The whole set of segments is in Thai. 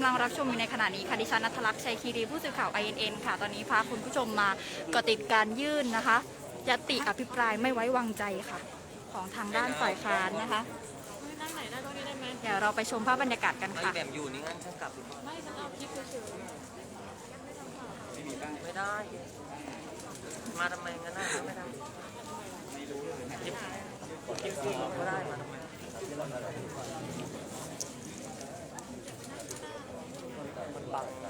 ำลังรับชมอยู่ในขณะนี้ค่ะดิฉันนัทลักษ์ชัยคีรีผู้สื่อข่าว INN ค่ะ ตอนนี้พาคุณผู้ชมมาเกาะติดการยื่นนะคะยติอภิปรายไม่ไว้วางใจค่ะ ของทางด้านฝ่ายค้านนะคะนั่งไหนได้ตรงนี้ได้ไหมเดี๋ยวเราไปชมภาพบรรยากาศกันไม่ค่ะแบบอยู่นี่งั้นฉันกลับไม่ฉันเอาคลิปเฉยไม่ได้ มาทำไมงั้นน่ะไม่ได้ยิบยิบซีก็ได้มาทำไม มันบังน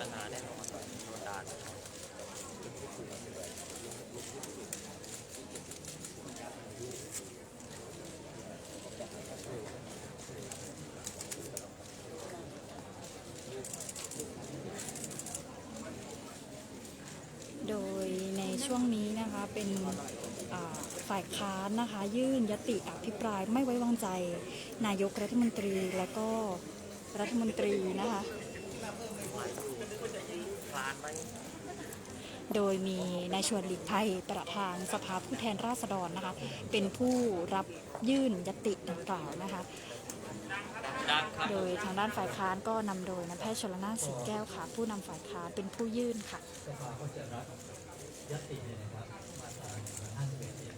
ปัญหาแน่นอนโดนด่าโดยในช่วงนี้นะคะเป็น ฝ่ายค้านนะคะ ยื่นยติอภิปรายไม่ไว้วางใจ นายกรัฐมนตรีและก็รัฐมนตรีนะคะคลานไปโดยมีนายชวนหลีกภัยประธานสภาผู้แทนราษฎรนะคะ เป็นผู้รับยื่นยติดังกล่าวนะคะดังครับโดยทางด้านฝ่ายค้านก็นำโดยนายแพทย์ชลนานสีแก้วค่ะ ผู้นำฝ่ายค้านเป็นผู้ยื่นค่ะสภาก็จะรับยติเนี่ยนะครับมาตรา151เนี่ย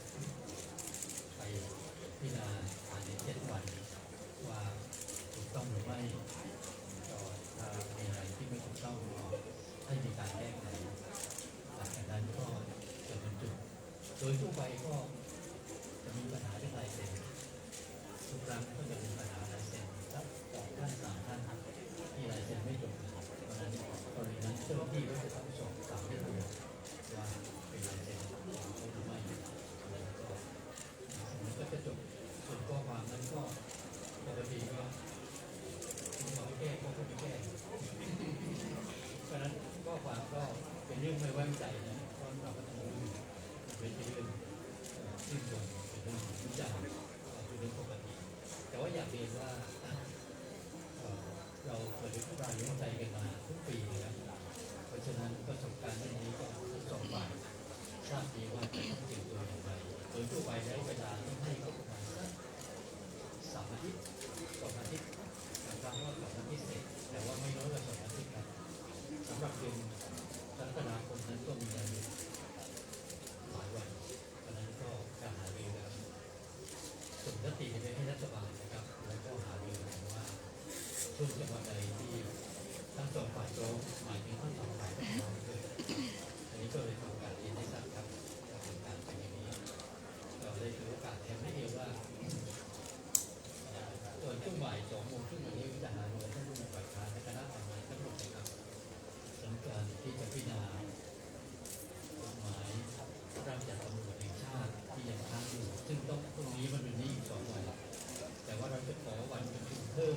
ไปพิจารณาภายในเจ็ดวันว่าถูกต้องหรือไม่ก็ถ้ามีอะไรที่ไม่ถูกต้องก็ให้มีการแก้ ไขหลังจากนั้นก็จะบรรจุโดยทั่วไปก็จะมีปัญหาเรื่องลายเซ็นทุกครั้งก็จะมีปัญหาลายเซ็นสักสองท่านสามท่านที่ลายเซ็นไม่จบนะครับเพราะฉะนั้นกรณีนั้นเจ้าหน้าที่ก็จะต้องสอบถามให้ดูว่าเป็นลายเซ็นของเขาหรือไม่แล้วก็มันก็จะจบส่วนข้อความนั้นก็ปกติก็คุณบอกให้แก้ก็ไม่แก้ เพราะฉะนั้นข้อความก็เป็นเรื่องไม่ไว้วางใจนะเพราะเราก็ต้องรู้อยู่เป็นเรื่องเอ่อสิ้นเชิงเป็นเรื่องของวิจารณ์เป็นเรื่องปกติ แต่ว่าอยากเรียนว่าเอ่อเราเคยได้พูดการรู้ใจกันมาทุกปีแล้วเพราะฉะนั้นประสบการณ์เรื่องนี้ก็ทั้งสองฝ่าย ทราบดีว่าจะต้องเตรียมตัวอย่างไรโดยทั่วไปแล้วเวลาต้องให้ก็ประมาณสักสามอาทิตย์สองอาทิตย์บางครั้งก็สองอาทิตย์เสร็จแต่ว่าไม่น้อยกว่าสองอาทิตย์ครับสำหรับเดือนกรกฎาคมนั้นก็มี พรุ่งนี้มันเป็นนี้อีกสองวัน แต่ว่าเราจะขอวันประชุมเพิ่ม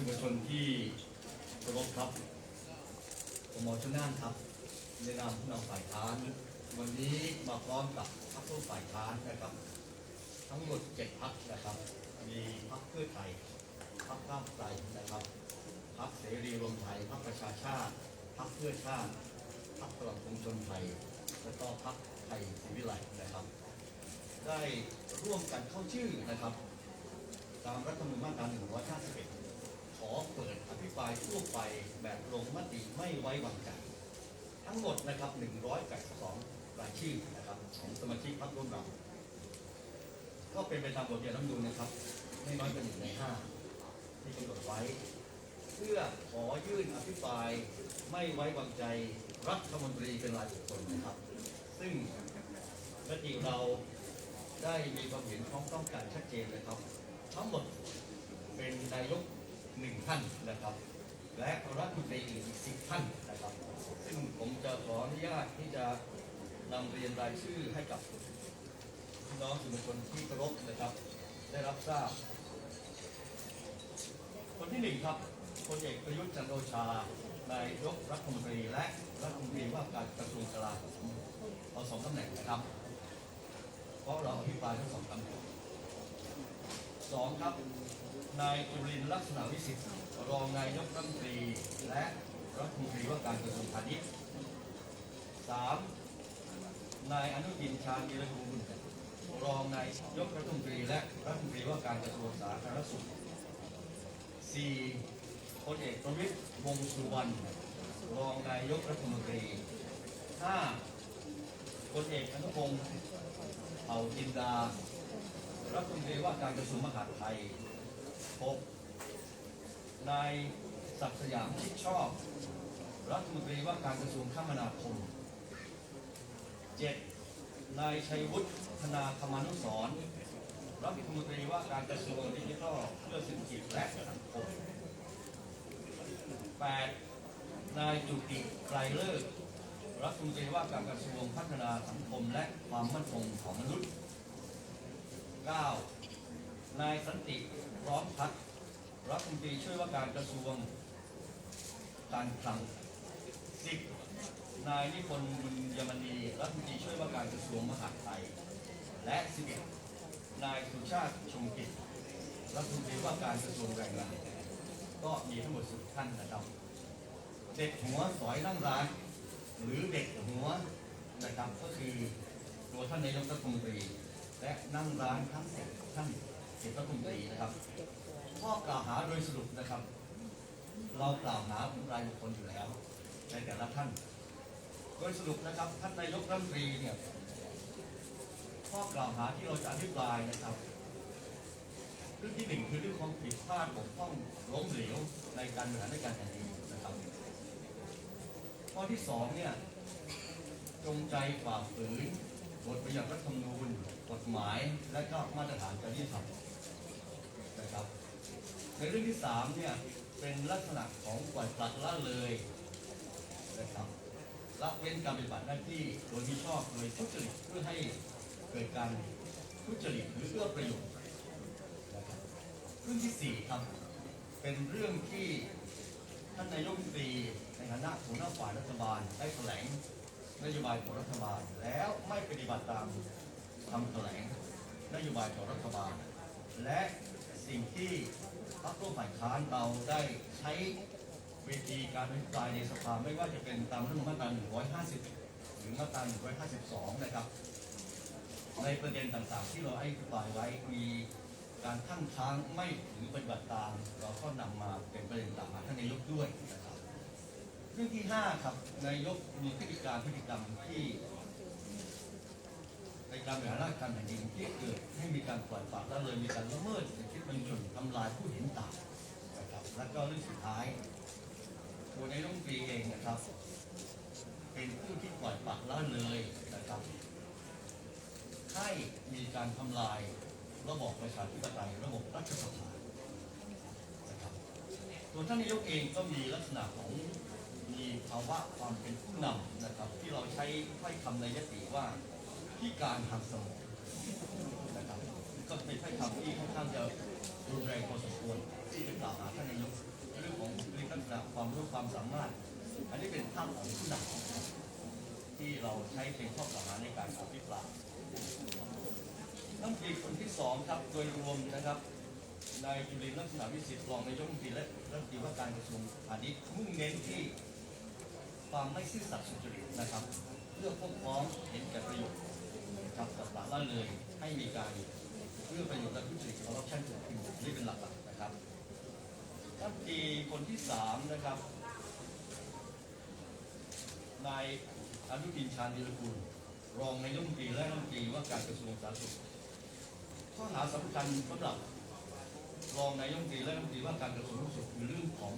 สื่อมวลชนที่เคารพครับผมหมอชนน่านครับในนามผู้นำฝ่ายค้าน วันนี้มาพร้อมกับพรรคร่วมฝ่ายค้านนะครับ ทั้งหมดเจ็ดพรรคนะครับ มีพรรคเพื่อไทยพรรคก้าวไกลนะครับพรรคเสรีรวมไทยพรรคประชาชาติพรรคเพื่อชาติพรรคพลังปวงชนไทย และก็พรรคไทยศรีวิไลนะครับ ได้ร่วมกันเข้าชื่อนะครับ ตามรัฐธรรมนูญมาตรา151ขอ เปิดอภิปรายทั่วไปแบบลงมติไม่ไว้วางใจ ทั้งหมดนะครับ 182 รายชื่อนะครับของสมาชิกพรรคร่วมเราก็เป็นไปตามบทเรียนรัฐมนูญนะครับ ไม่น้อยกว่าหนึ่งในห้าที่กำหนดไว้ เพื่อขอยื่นอภิปรายไม่ไว้วางใจรัฐมนตรีเป็นรายบุคคลนะครับ ซึ่งมติเราได้มีความเห็นพ้องต้องกันชัดเจนเลยครับ ทั้งหมดเป็นนายก หนึ่งท่านนะครับ และรัฐมนตรีอีกสิบท่านนะครับ ซึ่งผมจะขออนุญาตที่จะนำเรียนรายชื่อให้กับพี่น้องสื่อมวลชนที่เคารพนะครับ ได้รับทราบ คนที่หนึ่งครับพลเอกประยุทธ์จันโอชานายกรัฐมนตรีและรัฐมนตรีว่าการกระทรวงกลาโหมเอาสองตำแหน่งนะครับ เพราะเราอภิปรายทั้งสองตำแหน่ง สองครับ นายจุรินลักษณะวิสิทธิ์รองนายกรัฐมนตรีและรัฐมนตรีว่าการกระทรวงพาณิชย์สามนายอนุทินชาญวีรกูลรองนายยกรัฐมนตรีและรัฐมนตรีว่าการกระทรวงสาธารณสุขสี่พลเอกประวิตรวงสุวรรณรองนายกรัฐมนตรีห้าพลเอกอนุพงศ์เผ่าจินดา รัฐมนตรีว่าการกระทรวงมหาดไทยหกนายศักดิ์สยามชิดชอบ รัฐมนตรีว่าการกระทรวงคมนาคมเจ็ดนายชัยวุฒิธนาคมานุสรรัฐมนตรีว่าการกระทรวงดิจิทัลเพื่อเศรษฐกิจและสังคม 8. นายจุติไกรเลิกษ์รัฐมนตรีว่าการกระทรวงพัฒนาสังคมและความมั่นคงของมนุษย์ 9. นายสันติพร้อมพัฒรัฐมนตรีช่วยว่าการกระทรวงการคลัง 10. นายนิพนธ์บุญยมณีรัฐมนตรีช่วยว่าการกระทรวงมหาดไทย และ 11. นายสุชาติชมกิจรัฐมนตรีว่าการกระทรวงแรงงานก็มีทั้งหมดสิบท่านนะครับ เด็กหัวสอยนั่งร้าน หรือเด็กหัวนะครับก็คือตัวท่านนายกรัฐมนตรี และนั่งร้านทั้งสิบท่านสิบรัฐมนตรีนะครับข้อกล่าวหาโดยสรุปนะครับ เรากล่าวหารายบุคคลอยู่แล้ว ในแต่ละท่าน โดยสรุปนะครับท่านนายกรัฐมนตรีเนี่ยข้อกล่าวหาที่เราจะอภิปรายนะครับเรื่องที่หนึ่งคือเรื่องความผิดพลาดบกพร่องล้มเหลวในการบริหารราชการแผ่นดินนะครับ ข้อที่สองเนี่ยจงใจฝ่าฝืนบทบัญญัติรัฐธรรมนูญ กฎหมายและก็มาตรฐานจริยธรรมนะครับ ในเรื่องที่สามเนี่ยเป็นลักษณะของปล่อยปละละเลยนะครับละเว้นการปฏิบัติหน้าที่โดยที่ชอบโดยทุจริตเพื่อให้เกิดการทุจริตหรือเอื้อประโยชน์เรื่องที่สี่ครับ เป็นเรื่องที่ท่านนายกตรีในฐานะหัวหน้าฝ่ายรัฐบาลได้แถลงนโยบายของรัฐบาลแล้วไม่ปฏิบัติตาม คำแถลงนโยบายของรัฐบาล และสิ่งที่พรรคร่วมฝ่ายค้านเราได้ใช้เวทีการอภิปรายในสภาไม่ว่าจะเป็นตามรัฐธรรมนูญมาตรา150 หรือมาตรา152 นะครับ ในประเด็นต่างๆ ที่เราให้อภิปรายไว้มีการตั้งค้างไม่ถือปฏิบัติตาม เราก็นำมาเป็นประเด็นต่างหาท่านนายกด้วยนะครับ เรื่องที่ 5 ครับนายกมีพฤติการพฤติกรรมที่ ในการบริหารราชการแผ่นดินที่เกิดให้มีการปล่อยปละละเลยมีการละเมิดสิทธิมนุษยชนทำลายผู้เห็นต่างนะครับแล้วก็เรื่องสุดท้ายตัวนายกรัฐมนตรีเองนะครับ เป็นผู้ที่ปล่อยปละละเลยนะครับให้มีการทำลายระบบประชาธิปไตยระบบรัฐสภานะครับตัวท่านนายกเองก็มีลักษณะของมีภาวะความเป็นผู้นำนะครับ ที่เราใช้ถ้อยคำในยติว่า พิการทางสมองนะครับก็เป็นถ้อยคำที่ค่อนข้างจะรุนแรงพอสมควรที่จะกล่าวหาท่านนายกเรื่องของบุคลิกลักษณะความรู้ความสามารถ อันนี้เป็นภาของผู้นำที่เราใช้เป็นข้อกล่าวหาในการอภิปรายน้ำตรีคนที่สองครับโดยรวมนะครับนายจุลินลักษณะวิสิทธิ์รองนายกรัฐมนตรีและรัฐมนตรีว่าการกระทรวงพาณิชย์มุ่งเน้นที่ความไม่ซื่อสัตย์สุจริตนะครับเพื่อพวกพ้องเห็นแก่ประโยชน์ กับกับหลักละเลยให้มีการเพื่อประโยชน์และทุจริตคอร์รัปชันเกิดขึ้นนี่เป็นหลักๆนะครับรัฐมนตีคนที่สามนะครับนายอนุทินชาญวีรกูลรองนายกรัฐมนตรีและรัฐมนตรีว่าการกระทรวงสาธารณสุขข้อหาสำคัญสำหรับรองนายกรัฐมนตรีและรัฐมนตรีว่าการกระทรวงสาธารณสุขคือเรื่องของ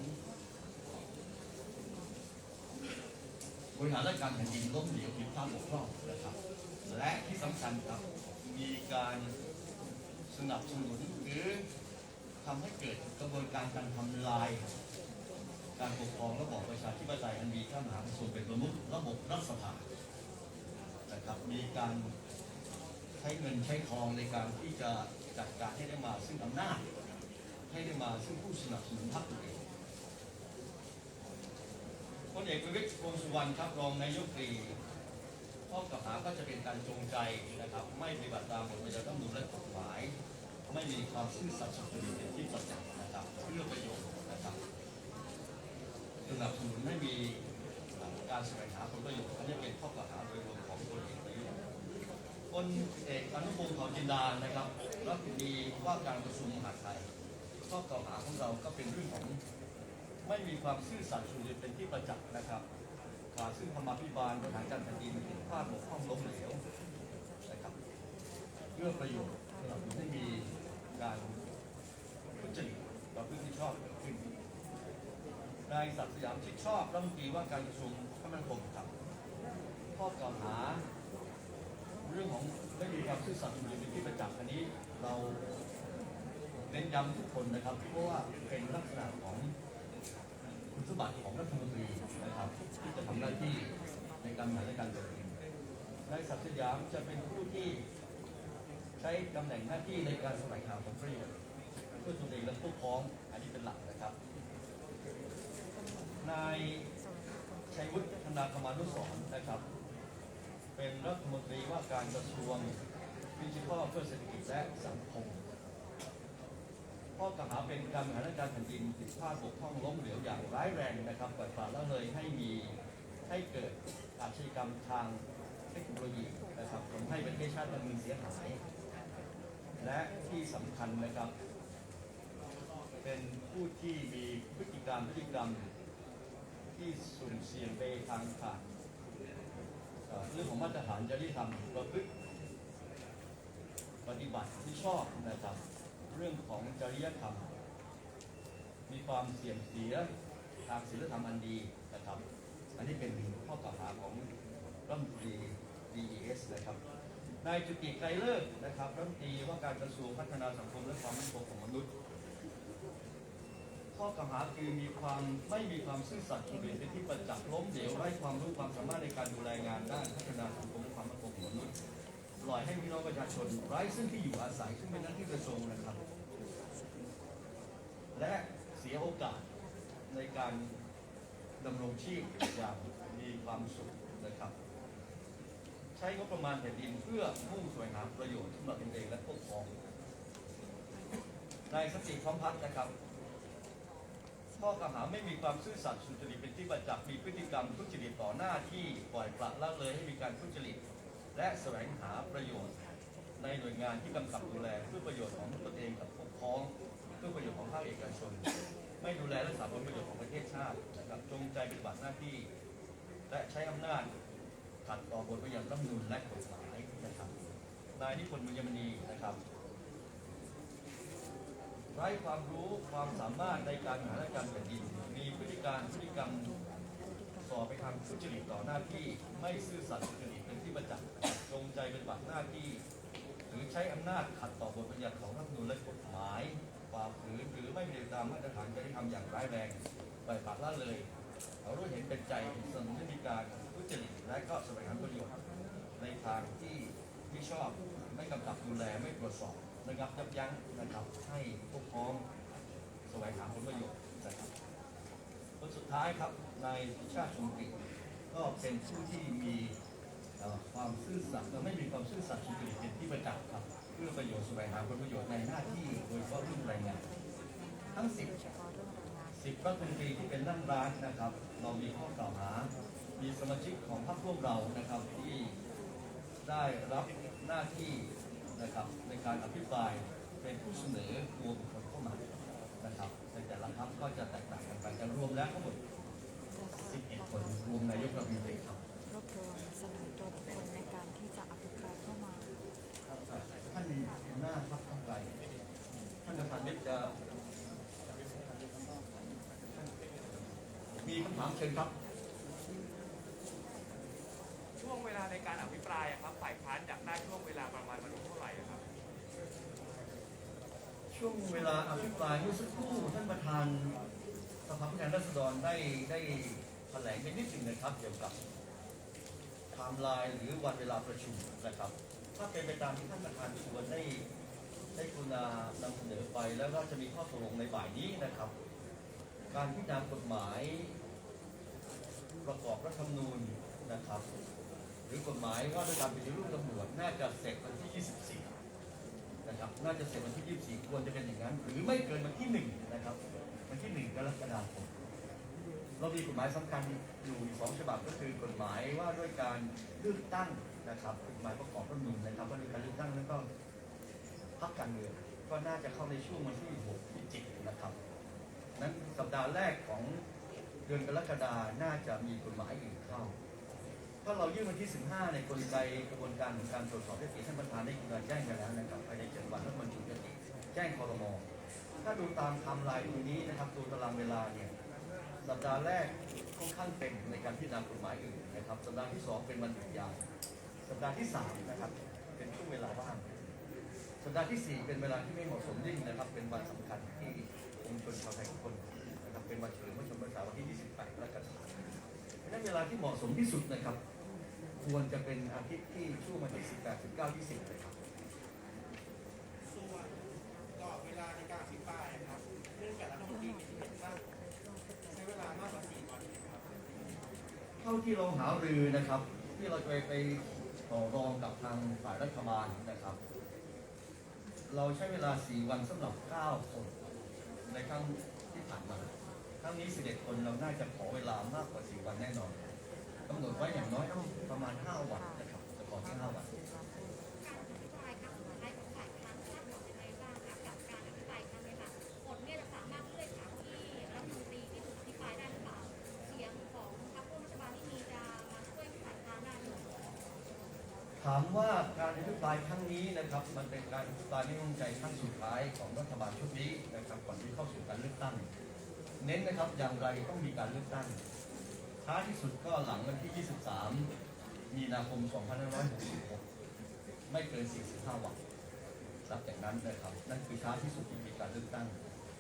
บริหารราชการแผ่นดินล้มเหลวผิดพลาดบกพร่องนะครับ และที่สำคัญครับมีการสนับสนุนหรือทำให้เกิดกระบวนการการทำลาย การปกครองระบอบประชาธิปไตยอันมีพระมหากษัตริย์เป็นประมุขระบบรัฐสภานะครับมีการใช้เงินใช้ทองในการที่จะจัดการให้ได้มาซึ่งอำนาจให้ได้มาซึ่งผู้สนับสนุนพรรคตัวเองพลเอกประวิตรวงสุวรรณครับรองนายกรี ข้อกล่าวหาก็จะเป็นการจงใจนะครับ ไม่ปฏิบัติตามกฎหมายรัฐธรรมนูญและกฎหมาย ไม่มีความซื่อสัตย์สุจริตเป็นที่ประจักษ์นะครับเพื่อประโยชน์นะครับสนับสนุนให้มีการแสวงหาผลประโยชน์อันนี้เป็นข้อกล่าวหาโดยรวมของพลเอกประยุทธ์พลเอกอนุพงศ์เผ่าจินดานะครับรัฐมนตรีว่าการกระทรวงมหาดไทยข้อกล่าวหาของเราก็เป็นเรื่องของไม่มีความซื่อสัตย์สุจริตเป็นที่ประจักษ์นะครับ ขาดซึ่งธรรมาภิบาลบริหารการแผ่นดินผิดพลาดบกพร่องล้มเหลวนะครับเพื่อประโยชน์สนับสนุนให้มีการทุจริตประพฤติมิชอบเกิดขึ้นนายศักดิ์สยามชิดชอบรัฐมนตรีว่าการกระทรวงคมนาคมครับข้อกล่าวหา เรื่องของไม่มีความซื่อสัตย์สุจริตเป็นที่ประจักษ์อันนี้เราเน้นย้ำทุกคนนะครับ เพราะว่าเป็นลักษณะของ คุณสมบัติของรัฐมนตรีนะครับที่จะทำหน้าที่ในการบริหารราชการแผ่นดินนายศักดิ์สยามจะเป็นผู้ที่ใช้ตำแหน่งหน้าที่ในการแสวงหาผลประโยชน์เพื่อตนเองและผู้พ้องอันนี้เป็นหลักนะครับ นายชัยวุฒิธนาคมานุสรณ์นะครับ เป็นรัฐมนตรีว่าการกระทรวงดิจิทัลเพื่อเศรษฐกิจและสังคม ข้อกล่าวหาเป็นการบริหารราชการแผ่นดินผิดพลาดบกพร่องล้มเหลวอย่างร้ายแรงนะครับปล่อยปละละเลยให้มีให้เกิดอาชญากรรมทางเทคโนโลยีนะครับทำให้ประเทศชาติมันมีเสียหาย และที่สำคัญนะครับ เป็นผู้ที่มีพฤติกรรมพฤติกรรมที่สุ่มเสี่ยงไปทางขาดเอ่อเรื่องของมาตรฐานจริยธรรมประพฤติปฏิบัติที่ชอบนะครับ เรื่องของจริยธรรม มีความเสี่ยมเสียทางศีลธรรมอันดีนะครับ อันนี้เป็นข้อกล่าวหาของรัฐมนตรี DES นะครับนายจุติไกรเลิกนะครับรัฐมนตรีว่าการกระทรวงพัฒนาสังคมและความมั่นคงของมนุษย์ ข้อกล่าวหาคือมีความไม่มีความซื่อสัตย์สุจริตเป็นที่ประจักษ์ล้มเหลวไร้ความรู้ความสามารถในการดูแลงานด้านพัฒนาสังคมและความมั่นคงของมนุษย์ ปล่อยให้พี่น้องประชาชนไร้ซึ่งที่อยู่อาศัยซึ่งเป็นหน้าที่กระทรวงนะครับ และเสียโอกาสในการดำรงชีพอย่างมีความสุขนะครับ ใช้งบประมาณแผ่นดินเพื่อมุ่งสวงหาประโยชน์สำหรับตนเองและพวกพ้องนายสติพร้อมพัฒน์นะครับข้อกล่าวหาไม่มีความซื่อสัตย์สุจริตเป็นที่ประจักษ์มีพฤติกรรมทุจริตต่อหน้าที่ปล่อยปละละเลยให้มีการทุจริต และแสวงหาประโยชน์ ในหน่วยงานที่กำกับดูแลเพื่อประโยชน์ของตนเองกับพวกพ้องเพื่อประโยชน์ของภาคเอกชน ไม่ดูแลรักษาผลประโยชน์ของประเทศชาตินะครับจงใจปฏิบัติหน้าที่ และใช้อำนาจขัดต่อบทบัญญัติรัฐมนูญและกฎหมายนะครับนายนิพนธ์บุญยมณีนะครับไร้ความรู้ความสามารถในการหารราชการแผ่นดิน มีพฤติการพฤติกรรมส่อไปทางทุจริตต่อหน้าที่ไม่ซื่อสัตย์สุจริต ที่ประจักษ์จงใจเปฏิบัติหน้าที่ หรือใช้อำนาจขัดต่อบทบัญญัติของรัฐธรรมนูญและกฎหมายฝ่าฝืนหรือไม่ปฏิบัติตามมาตรฐานจริยธรรมอย่างร้ายแรงปล่อยปละละเลยเรารู้เห็นเป็นใจสนับสนุนให้มีการทุจริตและก็แสวงหาประโยชน์ในทางที่ไม่ชอบไม่กำกับดูแลไม่ตรวจสอบนะครับยับยั้งนะครับให้พวกพ้องแสวงหาท้ายครับนายชาติชมกิจก็เป็นผู้ที่มี ซื่อสัตย์ไม่มีความซื่อสัตย์สุจริตเป็นที่ประจักษ์ครับเพื่อประโยชน์แสวงหาผลประโยชน์ในหน้าที่โดยเฉพาะเรื่องแรงงานทั้งสิบสิบรัฐมนตรีที่เป็นนั่งร้านนะครับ เรามีข้อกล่าวหา มีสมาชิกของพรรคร่วมเรานะครับที่ได้รับหน้าที่นะครับในการอภิปรายเป็นผู้เสนอตัวบุคคลเข้ามานะครับในแต่ละพรรคก็จะแตกต่างกันไปแต่รวมแล้วทั้งหมด11คนรวมนายกรัฐมนตรีครับ ท่านประธานวิทย์จะมีคำถามเชิญครับ ช่วงเวลาในการอภิปรายอะครับฝ่ายค้านอยากได้ช่วงเวลาประมาณวันเท่าไหร่อะครับ ช่วงเวลาอภิปรายเมื่อสักครู่ท่านประธานสภาผู้แทนราษฎรได้ได้แถลงไปนิดหนึ่งนะครับเกี่ยวกับไทม์ไลน์หรือวันเวลาประชุมนะครับ ถ้าเป็นไปตามที่ท่านประธานชวนได้ ได้กรุณานำเสนอไปแล้วก็จะมีข้อตกลงในบ่ายนี้นะครับ การพิจารณากฎหมายประกอบรัฐธรรมนูญนะครับ หรือกฎหมายว่าด้วยการปฏิรูปตำรวจน่าจะเสร็จวันที่ 24 นะครับ น่าจะเสร็จวันที่ 24 ควรจะเป็นอย่างนั้น หรือไม่เกินวันที่ 1 นะครับ วันที่ 1 กรกฎาคมเรามีกฎหมายสำคัญอยู่สองฉบับก็คือกฎหมายว่าด้วยการเลือกตั้งนะครับกฎหมายประกอบรัฐธรรมนูญนะครับว่าด้วยการเลือกตั้งแล้วก็ พรรคการเมืองก็น่าจะเข้าในช่วงวันที่6ที่7นะครับ นั้นสัปดาห์แรกของเดือนกรกฎาน่าจะมีกฎหมายอื่นเข้า ถ้าเรายื่นวันที่ 15 ในกลไกกระบวนการของการตรวจสอบได้ติท่านประธานได้กรุณาแจ้งกันแล้วนะครับภายในเจ็ดวันแล้วมันถึงจะติแจ้งคอรมอถ้าดูตามไทม์ไลน์ตรงนี้นะครับดูตารางเวลาเนี่ยสัปดาห์แรกค่อนข้างเต็มในการพิจารณากฎหมายอื่นนะครับสัปดาห์ที่สองเป็นวันหยุดยาวสัปดาห์ที่สามนะครับเป็นช่วงเวลาว่าง สัปดาห์ที่สี่เป็นเวลาที่ไม่เหมาะสมยิ่งนะครับ เป็นวันสำคัญที่องค์ชนชาวไทยทุกคนนะครับเป็นวันเฉลิมพระชนมพรรษาวันที่ 28กรกฎาคมเพราะฉะนั้นเวลาที่เหมาะสมที่สุดนะครับ ควรจะเป็นอาทิตย์ที่ช่วงวันที่ 18 19 20เลยครับส่วนกรอบเวลาในการอภิปรายครับเนื่องจากรัฐมนตรีมีเห็นว่าใช้เวลามากกว่า4วันครับเท่าที่เราหารือนะครับ ที่เราไปไปต่อรองกับทางฝ่ายรัฐบาลนะครับ เราใช้เวลา 4 วันสำหรับ 9 คน ในครั้งที่ผ่านมา ครั้งนี้ 11 คนเราน่าจะขอเวลามากกว่า 4 วันแน่นอนกำหนดไว้อย่างน้อยต้องประมาณ 5 วันนะครับแต่ก่อนที่5วันการอภิปรายครั้งสุดท้ายของฝ่ายค้านคาดหวังยังไงบ้างคะกับการอภิปรายครั้งนี้ค่ะผลเนี่ยจะสามารถากที่รัฐมนตรีที่ถูกอภิปรายได้หรือเปล่าเสียงของพรรคร่วมรัฐบา ลที่มีจะมารือเปล่ารอภิปรายครั้งนี้นะครับ มันเป็นการอภิปรายไม่วางใจครั้งสุดท้ายของรัฐบาลชุดนี้นะครับ ก่อนที่เข้าสู่การเลือกตั้ง เน้นนะครับอย่างไรต้องมีการเลือกตั้งช้าที่สุดก็หลังวันที่ 23 มีนาคม 2566 ไม่เกิน 45 วันหลังจากนั้นนะครับ นั่นคือช้าที่สุดที่มีการเลือกตั้ง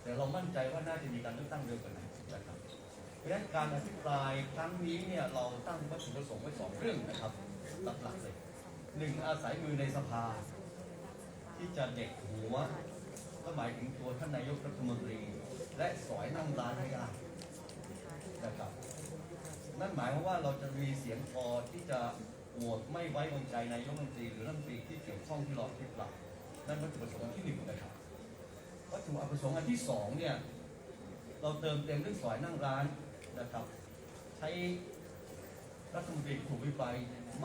แต่เรามั่นใจว่าน่าจะมีการเลือกตั้งเร็วกว่านั้นนะครับเพราะฉะนั้นการอภิปรายครั้งนี้เนี่ยเราตั้งวัตถุประสงค์ไว้สองเรื่องนะครับหลักๆเลย หนึ่งอาศัยมือในสภา ที่จะเด็กหัวก็หมายถึงตัวท่านนายกรัฐมนตรี และสอยนั่งร้านให้ได้นะครับนั่นหมายความว่าเราจะมีเสียงพอที่จะโหวตไม่ไว้วางใจนายกรัฐมนตรีหรือรัฐมนตรีที่เกี่ยวข้องที่เราอภิปรายนั่นวัตถุประสงค์ที่หนึ่งนะครับวัตถุประสงค์อันที่สองเนี่ยเราเติมเต็มเรื่องสอยนั่งร้านนะครับ ใช้รัฐมนตรีถูกวิปาย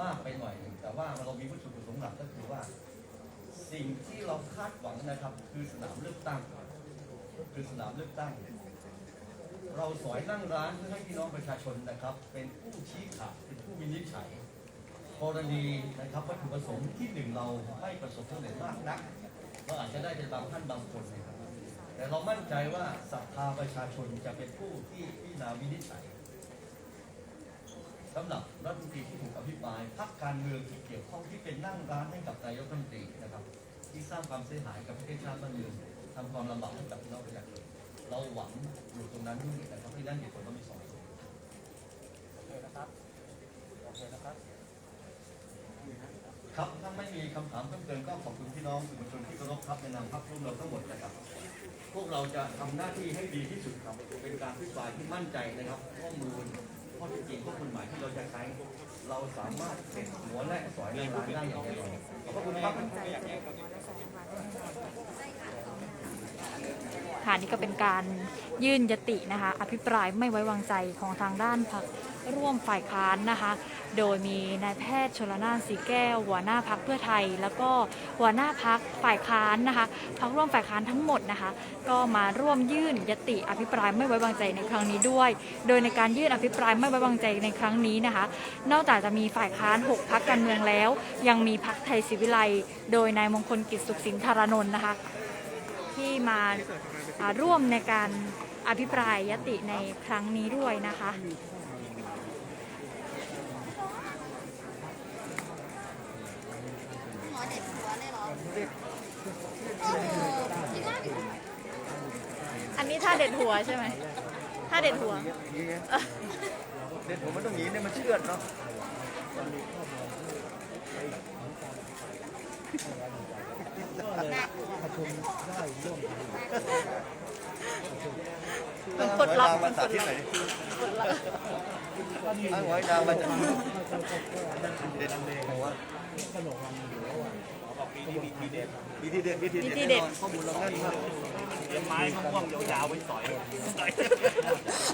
มากไปหน่อยหนึ่งแต่ว่าเรามีวัตถุประสงค์หลักก็คือว่า สิ่งที่เราคาดหวังนะครับ คือสนามเลือกตั้ง คือสนามเลือกตั้ง เราสอยนั่งร้านเพื่อให้พี่น้องประชาชนนะครับ เป็นผู้ชี้ขาดเป็นผู้วินิจฉัยกรณีนะครับวัตถุประสงค์ที่หนึ่งเราไม่ประสบความสำเร็จมากนักเราอาจจะได้เป็นบางท่านบางคนนะครับแต่เรามั่นใจว่าศรัทธาประชาชนจะเป็นผู้ที่พิจารณาวินิจฉัย สำหรับรัฐมนตรีที่ถูกอภิปรายพรรคการเมืองที่เกี่ยวข้องที่เป็นนั่งร้านให้กับนายกรัฐมนตรีนะครับ ที่สร้างความเสียหายกับประเทศชาติบ้านเมืองทำความลำบากให้กับพี่น้องประชาชนเราหวังอยู่ตรงนั้นด้วยนะครับที่นั่นเหตุผลต้องมีสองส่วนโอเคนะครับโอเคนะครับครับถ้าไม่มีคำถามเพิ่มเติมก็ขอบคุณพี่น้องสื่อมวลชนที่เคารพครับในนามพรรคร่วมเราทั้งหมดนะครับผู้วกเราจะทำหน้าที่ให้ดีที่สุดครับเป็นการพิปราที่มั่นใจนะครับข้อมูล ข้อเท็จจริงข้อกฎหมายที่เราจะใช้เราสามารถเป็นหัวและสอยในร้านได้อย่างไรขอบคุณครับ ค่ะนี่ก็เป็นการยื่นยตินะคะ อภิปรายไม่ไว้วางใจของทางด้านพรรคร่วมฝ่ายค้านนะคะ โดยมีนายแพทย์ชลนานสีแก้ว หัวหน้าพักเพื่อไทย แล้วก็หัวหน้าพักฝ่ายค้านนะคะพักร่วมฝ่ายค้านทั้งหมดนะคะ ก็มาร่วมยื่นยติอภิปรายไม่ไว้วางใจในครั้งนี้ด้วย โดยในการยื่นอภิปรายไม่ไว้วางใจในครั้งนี้นะคะ นอกจากจะมีฝ่ายค้าน 6พักการเมืองแล้ว ยังมีพักไทยศิวิไล โดยนายมงคลกิจสุขสินธารนนท์นะคะ ที่มาร่วมในการอภิปรายยติในครั้งนี้ด้วยนะคะอันนี้ท่าเด็ดหัวใช่ไหมท่าเด็ดหัว เด็ดผมมันต้องหนีเนี่ยมันเชื่อดเนาะ มันปลดล็อกภาษาที่ไหนอ้างไว้ดาวมาจากเด็ดบอกว่ามีทีเด็ดมีทีเด็ดมีทีมีทีเด็เด็ดดข้อมูลเราแน่นมากไม้มะม่วงยาวๆไว้สอย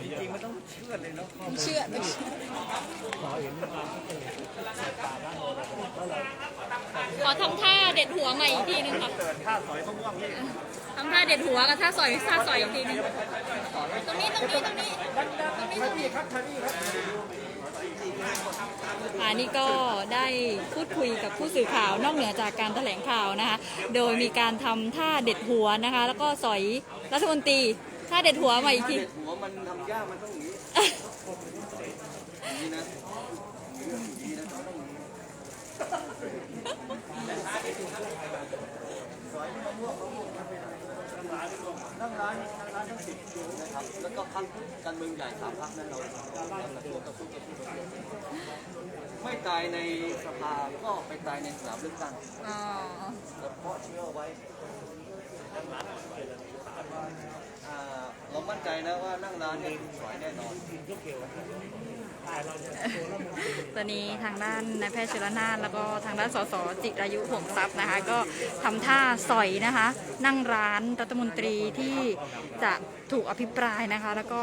เรียบจริงๆมันต้องเชื่อดเลยเนาะไม่เชื่อไม่เชื่อขอทำท่าเด็ดหัวใหม่อีกทีนึงค่ะเกิดท่าสอยมะม่วงนี่ทำท่าเด็ดหัวกับท่าสอยท่าสอยอีกทีนึงตรงนี้ตรงนี้ตรงนี้ตรงนี้ตรงนี้อ่านี่ก็ได้พูดคุยกับผู้สื่อข่าวนอกเหนือจากการแถลงข่าวนะคะ โดยมีการทำท่าเด็ดหัวนะคะ แล้วก็สอยรัฐมนตรี ท่าเด็ดหัวใหม่อีกทีเด็ดหัวมันทำยากมันต้องหนีหนีนะหนีหนีนะต้องหนีนั่งร้านนั่งร้านทั้งสิบนะครับ แล้วก็พักการเมืองใหญ่สามพักนั้นเราเรากระทรวงกระทรวงกระทรวงกระทรวงไม่ตายในสภาก็ไปตายในสนามเลือกตั้งอ๋อ แล้วเพาะเชื้อไว้ อ่าเรามั่นใจนะว่านั่งร้านเนี่ยสวยแน่นอน ตอนนี้ทางด้านนายแพทย์ชลนานแล้วก็ทางด้านสสจิรายุห่วงทรัพย์นะคะ ก็ทำท่าสอยนะคะ นั่งร้านรัฐมนตรีที่จะถูกอภิปรายนะคะ แล้วก็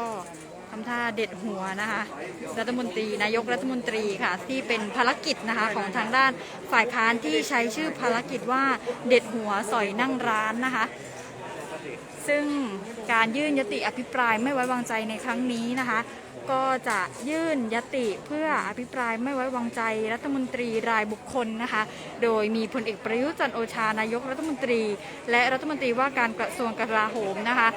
ทำท่าเด็ดหัวนะคะ รัฐมนตรีนายกรัฐมนตรีค่ะ ที่เป็นภารกิจนะคะของทางด้านฝ่ายค้านที่ใช้ชื่อภารกิจว่าเด็ดหัวสอยนั่งร้านนะคะ ซึ่งการยื่นยติอภิปรายไม่ไว้วางใจในครั้งนี้นะคะ ก็จะยื่นยติเพื่ออภิปรายไม่ไว้วางใจรัฐมนตรีรายบุคคลนะคะ โดยมีพลเอกประยุทธ์จันโอชานายกรัฐมนตรี และรัฐมนตรีว่าการกระทรวงกลาโหมนะคะ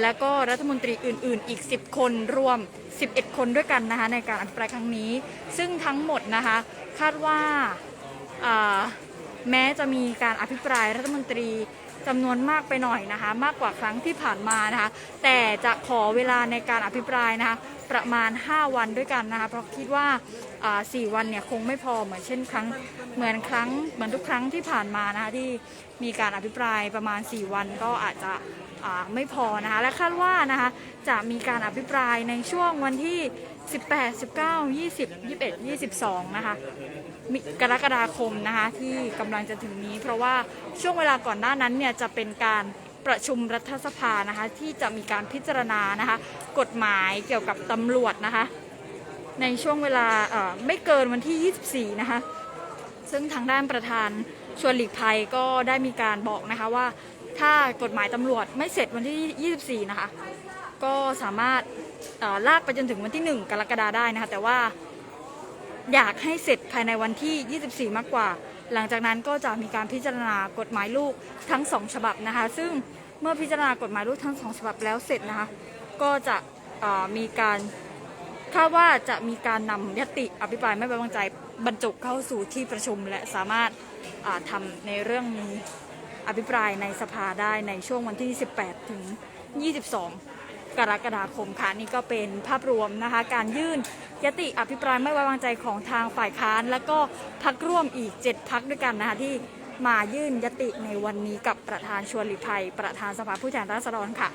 และก็รัฐมนตรีอื่น ๆ อีก 10 คนรวม 11 คนด้วยกันนะคะในการอภิปรายครั้งนี้ ซึ่งทั้งหมดนะคะคาดว่าอ่าแม้จะมีการอภิปรายรัฐมนตรี จำนวนมากไปหน่อยนะคะ มากกว่าครั้งที่ผ่านมานะคะ แต่จะขอเวลาในการอภิปรายนะคะ ประมาณ 5 วันด้วยกันนะคะ เพราะคิดว่าสี่วันเนี่ยคงไม่พอเหมือนเช่นครั้งเหมือนครั้งเหมือนทุกครั้งที่ผ่านมานะคะที่มีการอภิปรายประมาณ 4 วันก็อาจจะไม่พอนะคะและคาดว่านะคะจะมีการอภิปรายในช่วงวันที่ 18 19 20 21 22 นะคะ มิกรกฎาคมนะคะที่กำลังจะถึงนี้ เพราะว่าช่วงเวลาก่อนหน้านั้นเนี่ยจะเป็นการประชุมรัฐสภานะคะที่จะมีการพิจารณานะคะกฎหมายเกี่ยวกับตำรวจนะคะในช่วงเวลาไม่เกินวันที่ 24 นะคะซึ่งทางด้านประธานชวนหลีกภัยก็ได้มีการบอกนะคะว่าถ้ากฎหมายตำรวจไม่เสร็จวันที่ 24 นะคะก็สามารถลากไปจนถึงวันที่ 1 กรกฎาได้นะคะแต่ว่า อยากให้เสร็จภายในวันที่ 24 มากกว่า หลังจากนั้นก็จะมีการพิจารณากฎหมายลูกทั้งสองฉบับนะคะ ซึ่งเมื่อพิจารณากฎหมายลูกทั้งสองฉบับแล้วเสร็จนะคะ ก็จะมีการคาดว่าจะมีการนำยติอภิปรายไม่ไว้วางใจบรรจุเข้าสู่ที่ประชุม และสามารถอ่าทำในเรื่องนี้อภิปรายในสภาได้ในช่วงวันที่ 18 ถึง 22 กรกฎาคมค่ะนี่ก็เป็นภาพรวมนะคะการยื่น ยติอภิปรายไม่ไว้วางใจของทางฝ่ายค้าน แล้วก็พักร่วมอีก 7 พักด้วยกันนะคะที่มายื่นยติในวันนี้กับประธานชวนหลีภัย ประธานสภาผู้แทนราษฎรค่ะ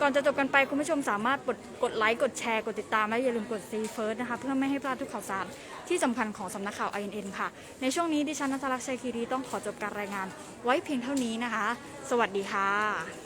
ก่อนจะจบกันไปคุณผู้ชมสามารถกดกดไลค์กดแชร์กดติดตามและอย่าลืมกดซีเฟิร์สนะคะเพื่อไม่ให้พลาดทุกข่าวสารที่สำคัญของสำนักข่าว INN ค่ะ ในช่วงนี้ดิฉันนัทลักษ์ชัยคีรีต้องขอจบการรายงานไว้เพียงเท่านี้นะคะ สวัสดีค่ะ